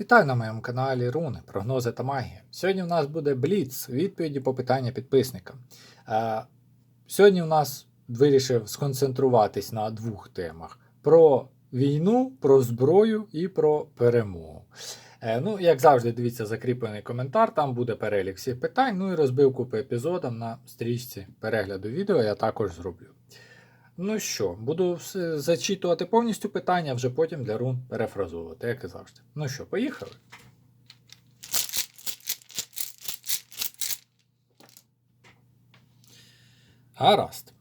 Вітаю на моєму каналі Руни, прогнози та магія. Сьогодні в нас буде Бліц, відповіді по питання підписника. Е, сьогодні в нас вирішив сконцентруватись на двох темах: про війну, про зброю і про перемогу. Е, ну, як завжди, дивіться закріплений коментар, там буде перелік всіх питань, ну і розбивку по епізодам на стрічці перегляду відео я також зроблю. Ну що, буду зачитувати повністю питання, вже потім для рун перефразовувати, як і завжди. Ну що, поїхали? Гаразд.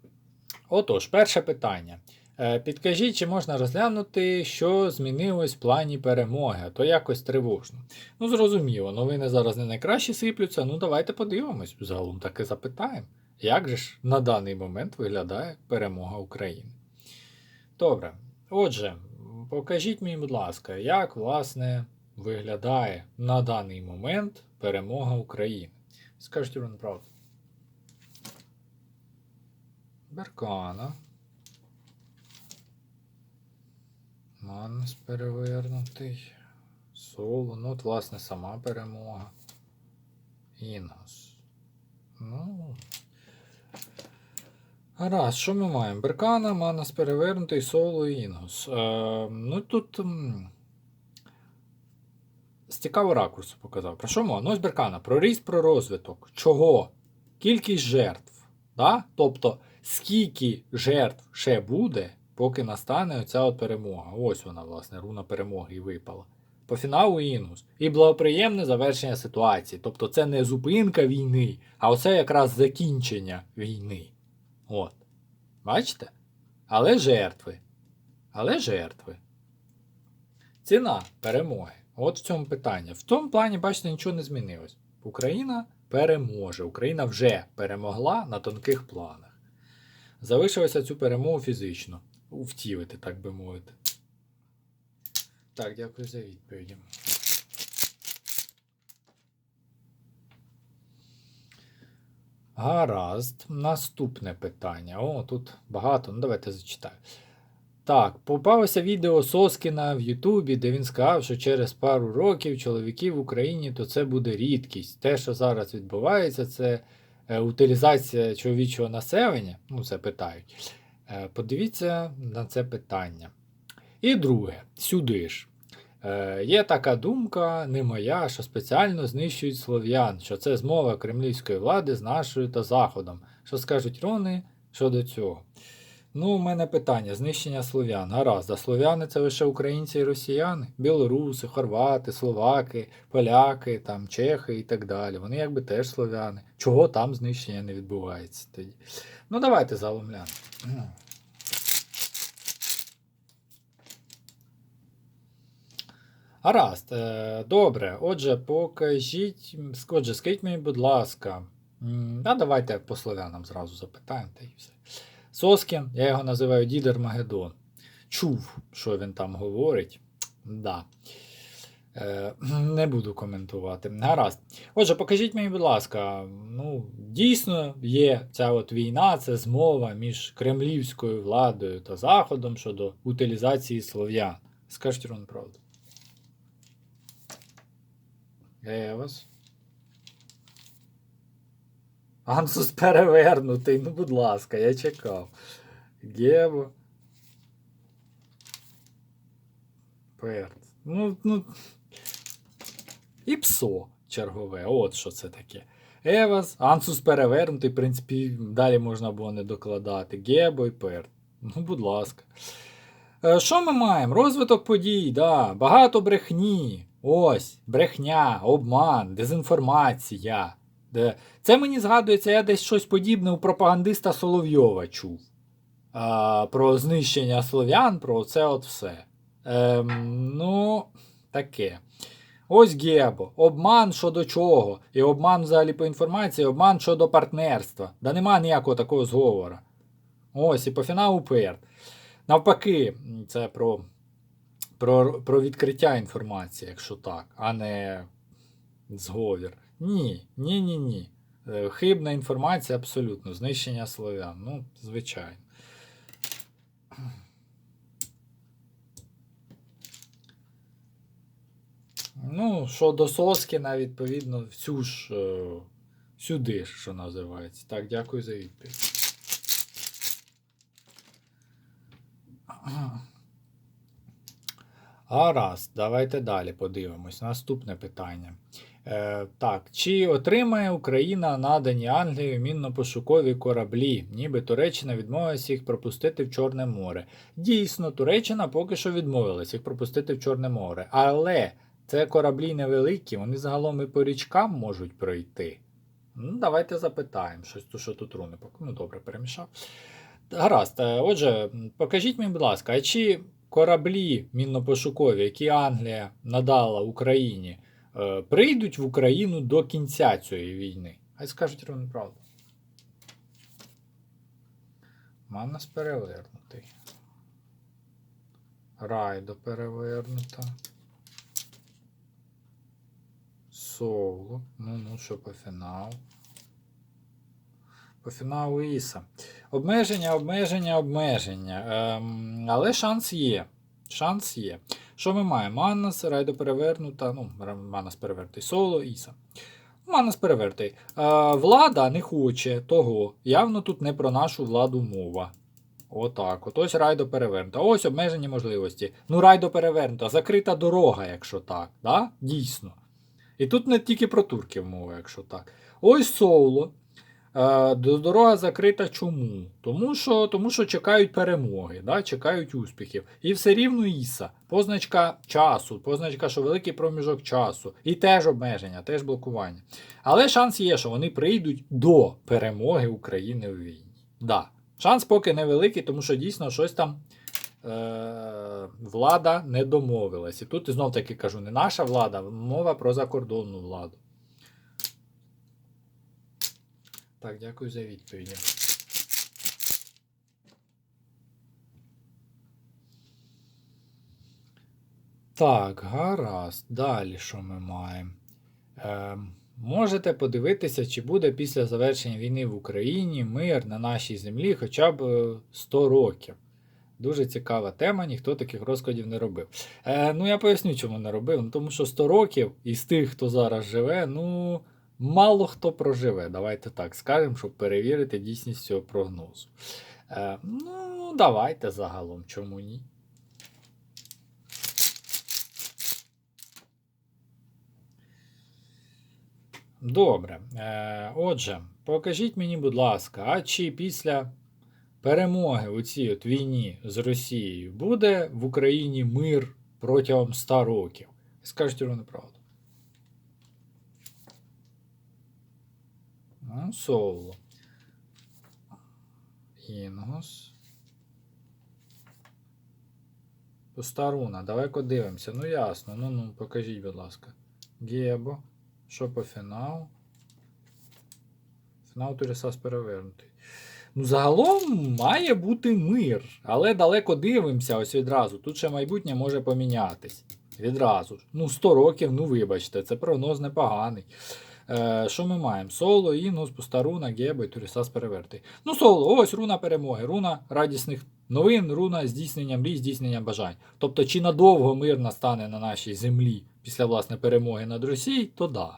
Отож, перше питання. Е, Підкажіть, чи можна розглянути, що змінилось в плані перемоги, а то якось тривожно. Ну, зрозуміло, новини зараз не найкраще сиплються, ну давайте подивимось, загалом таки запитаємо. Як же ж на даний момент виглядає перемога України? Добре. Отже, покажіть мені, будь ласка, як власне виглядає на даний момент перемога України? Скажіть вам правду. Беркана. Манус перевернутий. Соло. Ну, от, власне, сама перемога. Інгос. Ну. Гаразд, що ми маємо? Беркана, Манас перевернутий, соло і Інгус. Е, ну тут. З цікавого ракурсу показав. Про що мова? Ну, ось Беркана. Про ріст, про розвиток. Чого? Кількість жертв. Да? Тобто, скільки жертв ще буде, поки настане оця от перемога. Ось вона, власне, руна перемоги і випала. По фіналу Інгус. І благоприємне завершення ситуації. Тобто це не зупинка війни, а оце якраз закінчення війни. От. Бачите? Але жертви. Але жертви. Ціна перемоги. От в цьому питанні. В тому плані, бачите, нічого не змінилось. Україна переможе. Україна вже перемогла на тонких планах. Залишилося цю перемогу фізично. Втілити, так би мовити. Так, дякую за відповіді. Гаразд. Наступне питання. О, тут багато. Ну, давайте зачитаю. Так, попалося відео Соскіна в Ютубі, де він сказав, що через пару років чоловіків в Україні то це буде рідкість. Те, що зараз відбувається, це е, утилізація чоловічого населення. Ну, це питають. Е, подивіться на це питання. І друге, сюди ж. Е, є така думка, не моя, що спеціально знищують слов'ян, що це змова кремлівської влади з нашою та Заходом. Що скажуть рони щодо цього? Ну, у мене питання: знищення слов'ян. Гаразд, а слов'яни це лише українці і росіяни, білоруси, хорвати, словаки, поляки, там, чехи і так далі. Вони якби теж слов'яни. Чого там знищення не відбувається тоді? Ну, давайте заломляємо. Гаразд, е, добре. Отже, покажіть. Отже, скажіть мені, будь ласка. А давайте по слов'янам зразу запитаємо та і все. Соскін, я його називаю Дідер Магедон. Чув, що він там говорить. Да. Е, не буду коментувати. Гаразд. Отже, покажіть мені, будь ласка, ну, дійсно є ця от війна, це змова між кремлівською владою та Заходом щодо утилізації слов'ян. Скажіть Рон правду. Евас. Ансус перевернутий, ну будь ласка, я чекав. Гебо. Перт. Ну, ну. І псо чергове. От що це таке. Евас, Ансус перевернутий, в принципі, далі можна було не докладати. Гебо і перт. Ну, будь ласка. Е, Що ми маємо? Розвиток подій, да. багато брехні. Ось, брехня, обман, дезінформація. Де... Це мені згадується, я десь щось подібне у пропагандиста Соловйова чув. А, про знищення слов'ян, про це от все. Ем, ну, таке. Ось Гебо. Обман щодо чого. І обман взагалі по інформації, обман щодо партнерства. Да нема ніякого такого зговора. Ось, і по фіналу перт. Навпаки, це про, про, про відкриття інформації, якщо так, а не зговір. Ні, ні, ні, ні. Е, Хибна інформація абсолютно. Знищення слов'ян. Ну, звичайно. Ну, що до Соскіна, відповідно, всю ж е, сюди що називається. Так, дякую за відповідь. Гаразд, давайте далі подивимось. Наступне питання. Е, так, чи отримає Україна надані Англією мінно-пошукові кораблі, ніби Туреччина відмовилася їх пропустити в Чорне море? Дійсно, Туреччина поки що відмовилась їх пропустити в Чорне море. Але це кораблі невеликі, вони загалом і по річкам можуть пройти. Ну, давайте запитаємо щось, то, що тут руни. Ну, добре, перемішав. Гаразд. е, Отже, покажіть мені, будь ласка, а чи кораблі мінно-пошукові, які Англія надала Україні, е, прийдуть в Україну до кінця цієї війни? Хай скажуть рівно правду. Манас перевернутий. Райдо перевернута. Соло. Ну, ну, що по фіналу. По фіналу Іса. Обмеження, обмеження, обмеження. Ем, але шанс є. Шанс є. Що ми маємо? Маннас, Райдо перевернута, ну, Маннас перевертий, соло, Іса. Маннас перевертий. Е, влада не хоче того. Явно тут не про нашу владу мова. Отак. От ось райдо перевернута. Ось обмежені можливості. Ну, райдо перевернута. Закрита дорога, якщо так. Да? Дійсно. І тут не тільки про турків мова, якщо так. Ось Соуло. Е, до- Дорога закрита чому? Тому що, тому що чекають перемоги, да? чекають успіхів. І все рівно Іса. Позначка часу, позначка, що великий проміжок часу. І теж обмеження, теж блокування. Але шанс є, що вони прийдуть до перемоги України в війні. Да. Шанс поки невеликий, тому що дійсно щось там е- влада не домовилась. І тут знов таки кажу, не наша влада, мова про закордонну владу. Так, дякую за відповіді. Так, гаразд. Далі що ми маємо? Е, можете подивитися, чи буде після завершення війни в Україні мир на нашій землі хоча б е, 100 років. Дуже цікава тема, ніхто таких розкладів не робив. Е, ну, я поясню, чому не робив. Ну, тому що 100 років із тих, хто зараз живе, ну, мало хто проживе. Давайте так скажемо, щоб перевірити дійсність цього прогнозу. Е, ну, давайте загалом, чому ні? Добре. Е, отже, покажіть мені, будь ласка, а чи після перемоги у цій от війні з Росією буде в Україні мир протягом 100 років? Скажіть ровно правду. Соло. Інгос. Постаруна. Давай дивимося. Ну ясно. Ну ну покажіть, будь ласка. Гебо. Що по фіналу? Фінал Турісас перевернутий. Ну, загалом має бути мир, але далеко дивимося ось відразу. Тут ще майбутнє може помінятись. Відразу ж. Ну, 100 років, ну вибачте, це прогноз непоганий. Е, що ми маємо? Соло, Інгус, Постаруна, Гебо і Турісас перевертий. Ну, соло, ось руна перемоги, руна радісних новин, руна здійснення мрій, здійснення бажань. Тобто, чи надовго мир настане на нашій землі після власне перемоги над Росією, то да.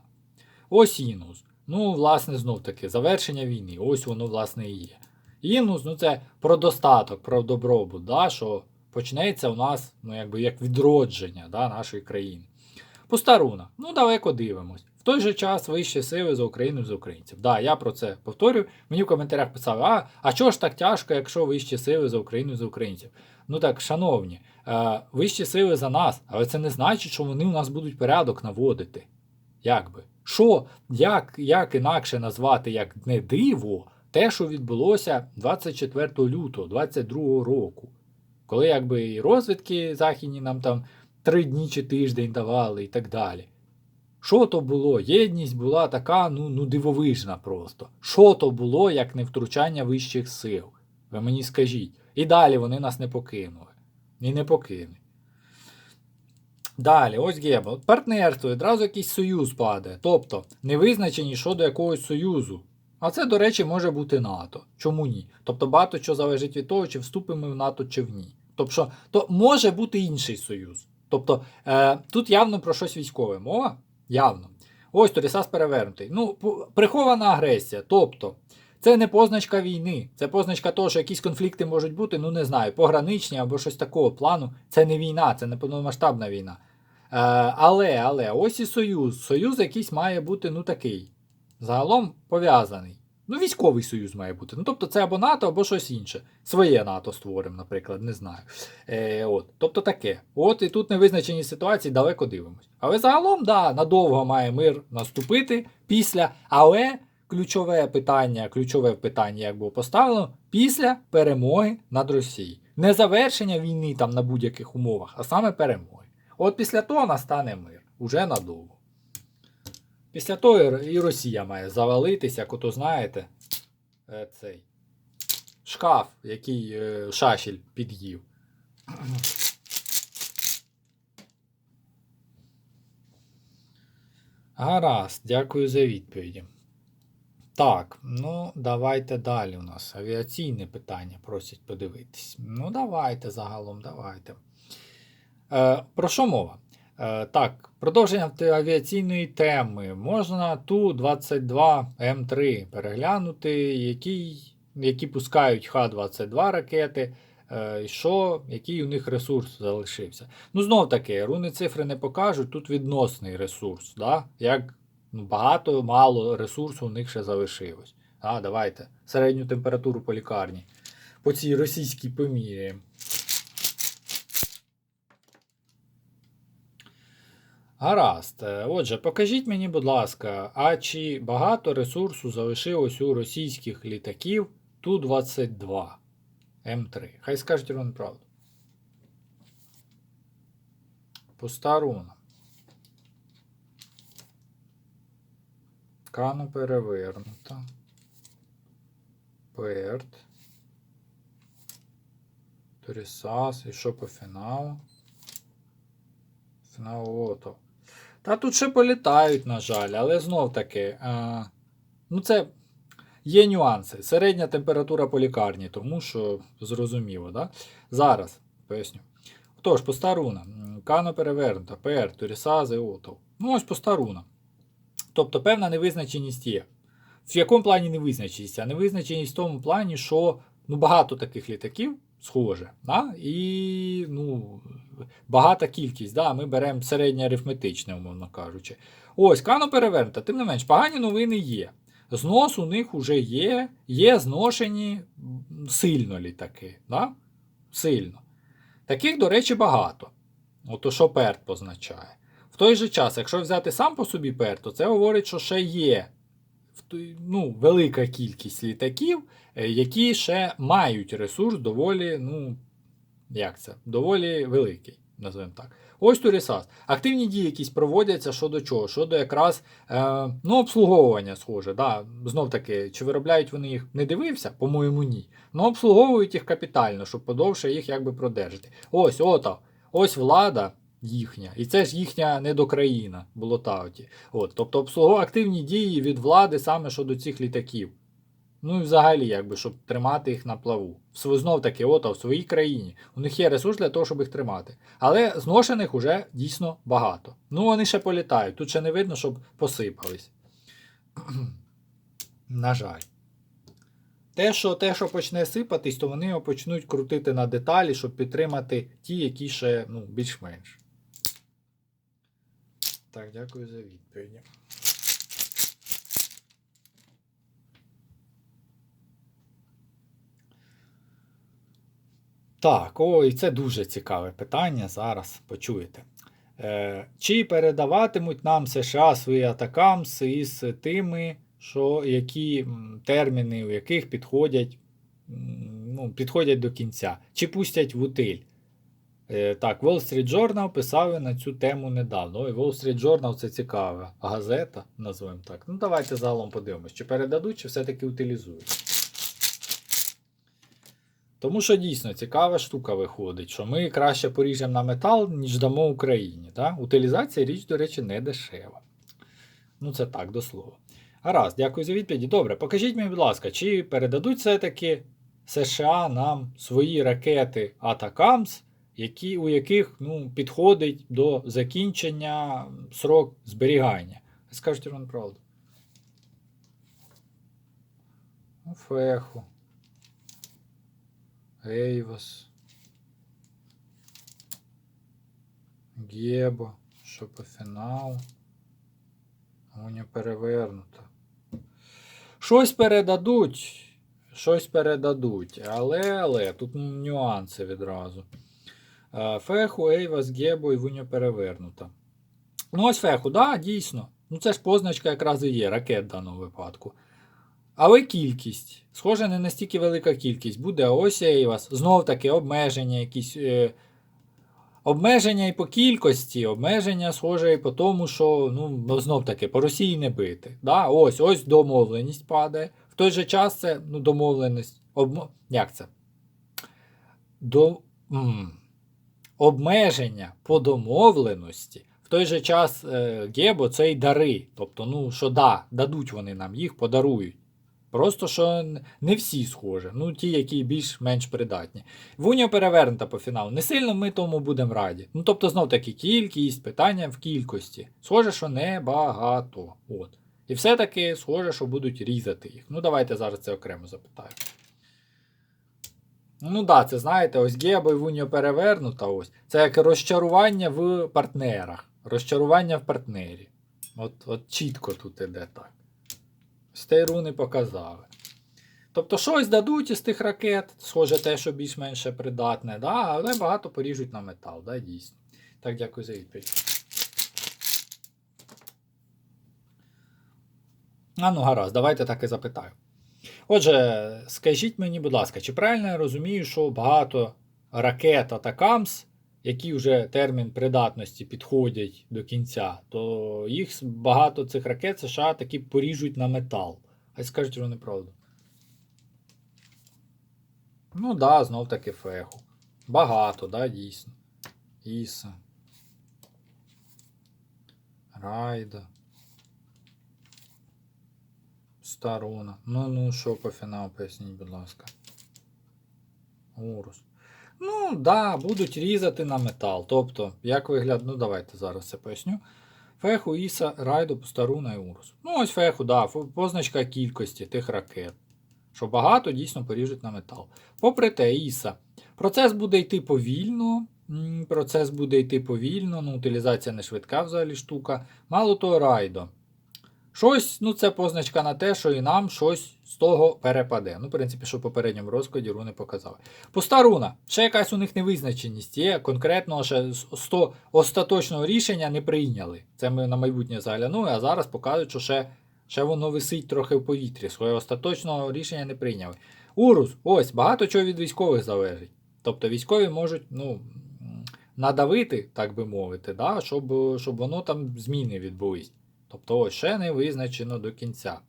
Ось Інгус. Ну, власне, знов таки, завершення війни. Ось воно, власне, і є. Інгус, ну це про достаток, про добробут, да, що почнеться у нас, ну, якби як відродження да, нашої країни. Постаруна. Ну, далеко дивимось. В той же час вищі сили за Україну за українців. Да, я про це повторюю. Мені в коментарях писали, а, а чого ж так тяжко, якщо вищі сили за Україну за українців? Ну так, шановні, е, вищі сили за нас, але це не значить, що вони у нас будуть порядок наводити. Як? Що, як, як інакше назвати, як не диво, те, що відбулося 24 лютого 22 року, коли якби і розвідки західні нам там три дні чи тиждень давали і так далі. Що то було? Єдність була така, ну, ну дивовижна просто. Що то було, як не втручання вищих сил? Ви мені скажіть. І далі вони нас не покинули. І не покинуть. Далі, ось Гебел. Партнерство, одразу якийсь союз падає. Тобто, не визначені щодо якогось союзу. А це, до речі, може бути НАТО. Чому ні? Тобто багато що залежить від того, чи вступимо ми в НАТО, чи в ні. Тобто, то може бути інший союз. Тобто е, тут явно про щось військове мова. Явно. Ось Торісас перевернутий. Ну, прихована агресія. Тобто, це не позначка війни, це позначка того, що якісь конфлікти можуть бути, ну не знаю, пограничні або щось такого плану. Це не війна, це не повномасштабна війна. Е, але, але, ось і союз. Союз якийсь має бути, ну такий. Загалом пов'язаний. Ну, військовий союз має бути. Ну, тобто це або НАТО, або щось інше. Своє НАТО створимо, наприклад, не знаю. Е, от. Тобто таке. От і тут невизначені ситуації далеко дивимось. Але загалом, да, надовго має мир наступити після, але ключове питання, ключове питання, як було поставлено, після перемоги над Росією. Не завершення війни там на будь-яких умовах, а саме перемоги. От після того настане мир. Уже надовго. Після того і Росія має завалитися, як ото знаєте, е, цей шкаф, який е, шашель під'їв. Гаразд, дякую за відповіді. Так, ну давайте далі у нас. Авіаційне питання просять подивитись. Ну, давайте загалом, давайте. Е, про що мова? Е, так, продовження авіаційної теми. Можна Ту-22М3 переглянути, який, які пускають Х-22 ракети, е, і що, який у них ресурс залишився. Ну, знов таки, руни цифри не покажуть, тут відносний ресурс. Да? Як ну, багато, мало ресурсу у них ще залишилось. А, давайте. Середню температуру по лікарні. По цій російській поміряємо. Гаразд. Е, Отже, покажіть мені, будь ласка, а чи багато ресурсу залишилось у російських літаків Ту-22 М3? Хай скажуть вам правду. Пуста руна. Кану перевернута. Перт. Торісас. І що по фіналу? Фінал лото. Та тут ще політають, на жаль, але знов таки. А, ну це є нюанси. Середня температура по лікарні, тому що зрозуміло, да? Зараз поясню. Тож, пуста руна. Кано перевернута, ПР, Торісази, Отов. Ну, ось пуста руна. Тобто певна невизначеність є. В якому плані невизначеність? А невизначеність в тому плані, що ну, багато таких літаків схоже. Да? І ну, багата кількість. Да? Ми беремо середнє арифметичне, умовно кажучи. Ось, кано перевернута, тим не менш, погані новини є. Знос у них вже є, є зношені сильно літаки. Да? Сильно. Таких, до речі, багато. Ото що перт позначає. В той же час, якщо взяти сам по собі пер, то це говорить, що ще є ну, велика кількість літаків, е, які ще мають ресурс доволі, ну, як це, доволі великий, називаємо так. Ось Турісас. Активні дії якісь проводяться щодо чого? Щодо якраз е, ну, обслуговування схоже. Да. Знов таки, чи виробляють вони їх не дивився? По-моєму, ні. Ну, обслуговують їх капітально, щоб подовше їх якби продержати. Ось, ото, ось влада їхня. І це ж їхня недокраїна, болотауті. От, тобто обслугову активні дії від влади саме щодо цих літаків. Ну і взагалі, якби, щоб тримати їх на плаву. Знов таки, ото, в своїй країні. У них є ресурс для того, щоб їх тримати. Але зношених уже дійсно багато. Ну, вони ще політають. Тут ще не видно, щоб посипались. На жаль. Те що, те, що почне сипатись, то вони його почнуть крутити на деталі, щоб підтримати ті, які ще ну, більш-менш. Так, дякую за відповіді. Так, ой, це дуже цікаве питання. Зараз почуєте. Е, чи передаватимуть нам США свої атакамси із тими, що які терміни, у яких підходять, ну, підходять до кінця, чи пустять в утиль? Е, так, Wall Street Journal писали на цю тему недавно. Ой, Wall Street Journal це цікава газета, назвемо так. Ну, давайте загалом подивимось, чи передадуть, чи все-таки утилізують. Тому що дійсно цікава штука виходить, що ми краще поріжемо на метал, ніж дамо Україні. Так? Утилізація річ, до речі, не дешева. Ну, це так, до слова. Гаразд, дякую за відповіді. Добре, покажіть мені, будь ласка, чи передадуть все-таки США нам свої ракети Атакамс які, у яких ну, підходить до закінчення срок зберігання. Скажіть вам правду. Ну, Феху. Що по фіналу. Уня перевернута. Щось передадуть. Щось передадуть. Але, але, тут нюанси відразу. Е, Феху, Ейвас, Гебо і Вуня перевернута. Ну, ось феху, да, дійсно. Ну це ж позначка якраз і є, ракет в даному випадку. Але кількість. Схоже, не настільки велика кількість. Буде ось Ейвас. Знов таки обмеження якісь. Е, обмеження і по кількості, обмеження схоже і по тому, що ну, знов таки по Росії не бити. Да? Ось ось домовленість падає. В той же час це ну, домовленість. Обм... Як це? До... м, Обмеження по домовленості. В той же час е, Гебо це й дари. Тобто, ну, що да, дадуть вони нам їх, подарують. Просто що не всі схожі. Ну, ті, які більш-менш придатні. Вуня перевернута по фіналу. Не сильно ми тому будемо раді. Ну, тобто, знов таки, кількість, питання в кількості. Схоже, що небагато. От. І все-таки схоже, що будуть різати їх. Ну, давайте зараз це окремо запитаю. Ну да, це знаєте, ось Геба і Вуньо перевернута. Ось. Це як розчарування в партнерах. Розчарування в партнері. От, от чітко тут іде так. Стейруни показали. Тобто щось дадуть із тих ракет, схоже те, що більш-менш придатне, да? але багато поріжуть на метал, да, дійсно. Так, дякую за відповідь. А ну гаразд, давайте так і запитаю. Отже, скажіть мені, будь ласка, чи правильно я розумію, що багато ракет Атакамс, які вже термін придатності підходять до кінця, то їх багато цих ракет США таки поріжуть на метал. А скажіть вони правду. Ну да, знов таки феху. Багато, да, дійсно. Іса. Райда. Старона. Ну, ну, що по фіналу, поясніть, будь ласка. Урус. Ну, да, будуть різати на метал. Тобто, як вигляд, ну давайте зараз це поясню. Феху, Іса, Райду, Постаруна і Урус. Ну, ось феху, да, позначка кількості тих ракет. Що багато дійсно поріжуть на метал. Попри те, Іса. Процес буде йти повільно. Процес буде йти повільно, ну, утилізація не швидка взагалі штука. Мало того, райдо. Щось, ну це позначка на те, що і нам щось з того перепаде. Ну, в принципі, що в попередньому розкладі руни показали. Пуста руна. Ще якась у них невизначеність є. Конкретного ще 100 остаточного рішення не прийняли. Це ми на майбутнє заглянули, а зараз показують, що ще, ще воно висить трохи в повітрі. Своє остаточного рішення не прийняли. Урус, ось, багато чого від військових залежить. Тобто військові можуть, ну. Надавити, так би мовити, да, щоб, щоб воно там зміни відбулись. Тобто ще не визначено до кінця.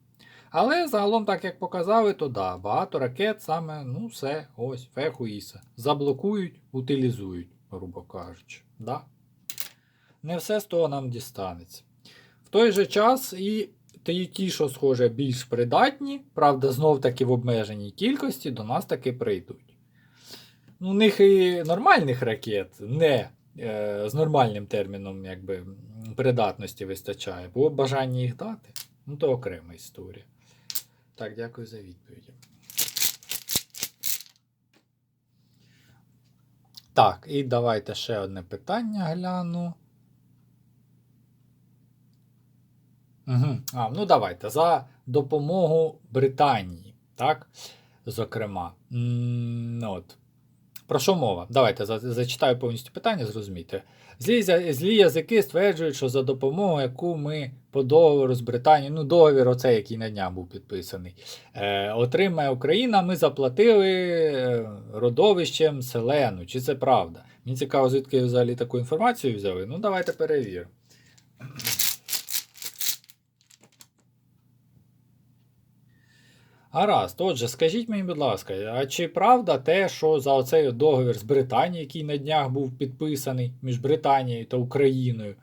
Але загалом, так як показали, то да, багато ракет саме, ну все, ось, феху Іса. Заблокують, утилізують, грубо кажучи. Да? Не все з того нам дістанеться. В той же час і ті, що схоже, більш придатні, правда, знов таки в обмеженій кількості до нас таки прийдуть. Ну, у них і нормальних ракет не е, з нормальним терміном якби, придатності вистачає. Було б бажання їх дати. Ну, то окрема історія. Так, дякую за відповіді. Так, і давайте ще одне питання гляну. Угу. А, ну давайте. За допомогу Британії. Так? Зокрема. М, ну от. Про що мова? Давайте за- зачитаю повністю питання, зрозумійте. Злі, злі язики стверджують, що за допомогою, яку ми по договору з Британією, ну договір, оцей, який на днях був підписаний, е, отримає Україна, ми заплатили е, родовищем Селену. Чи це правда? Мені цікаво, звідки взагалі таку інформацію взяли. Ну, давайте перевіримо. Гаразд, отже, скажіть мені, будь ласка, а чи правда те, що за оцей договір з Британією, який на днях був підписаний між Британією та Україною,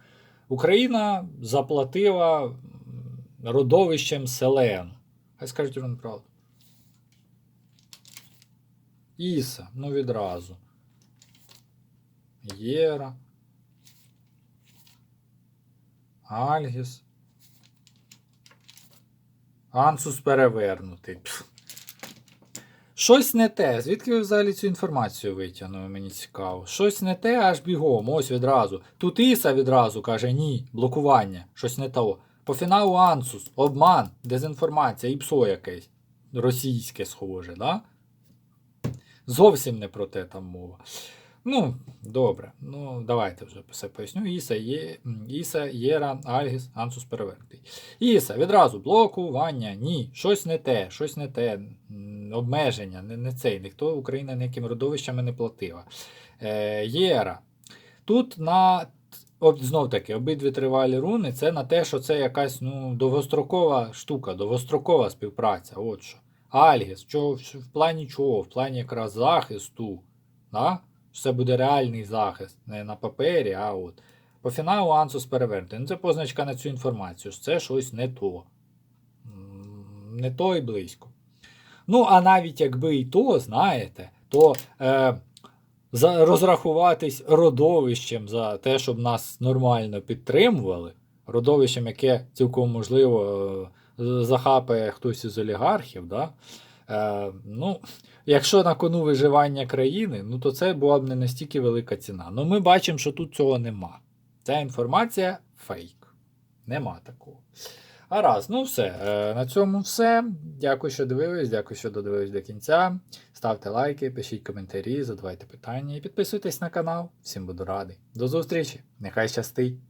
Україна заплатила родовищем Селену? Хай скажіть вам правду. Іса, ну відразу. Єра. Альгіс. Ансус перевернутий. Щось не те. Звідки ви взагалі цю інформацію витягнули, мені цікаво. Щось не те, аж бігом, ось відразу. Тут Іса відразу каже ні, блокування, щось не того. По фіналу Ансус, обман, дезінформація, іпсо якесь. Російське схоже, да? Зовсім не про те там мова. Ну, добре. Ну, давайте вже все поясню. Іса, є, Іса, Єра, Альгіс, Ансус перевернутий. Іса, відразу блокування, ні, щось не те, щось не те, обмеження, не, не цей, ніхто Україна ніякими родовищами не платила. Е, Єра. Тут на знов таки, обидві тривалі руни це на те, що це якась ну, довгострокова штука, довгострокова співпраця. От що. Альгіс, в в плані чого? В плані якраз захисту. Да? Це буде реальний захист, не на папері, а от. По фіналу Ансус перевернутий. Ну, це позначка на цю інформацію, що це щось не то. Не то і близько. Ну, а навіть якби і то, знаєте, то е, за, розрахуватись родовищем за те, щоб нас нормально підтримували, родовищем, яке цілком можливо е, захапає хтось із олігархів, да? Е, ну, якщо на кону виживання країни, ну то це була б не настільки велика ціна. Ну ми бачимо, що тут цього нема. Ця інформація фейк. Нема такого. А раз, ну все. е, На цьому все. Дякую, що дивились, дякую, що додивились до кінця. Ставте лайки, пишіть коментарі, задавайте питання і підписуйтесь на канал. Всім буду радий. До зустрічі! Нехай щастить!